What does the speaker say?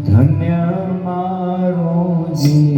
ધન્ય મારો જીવન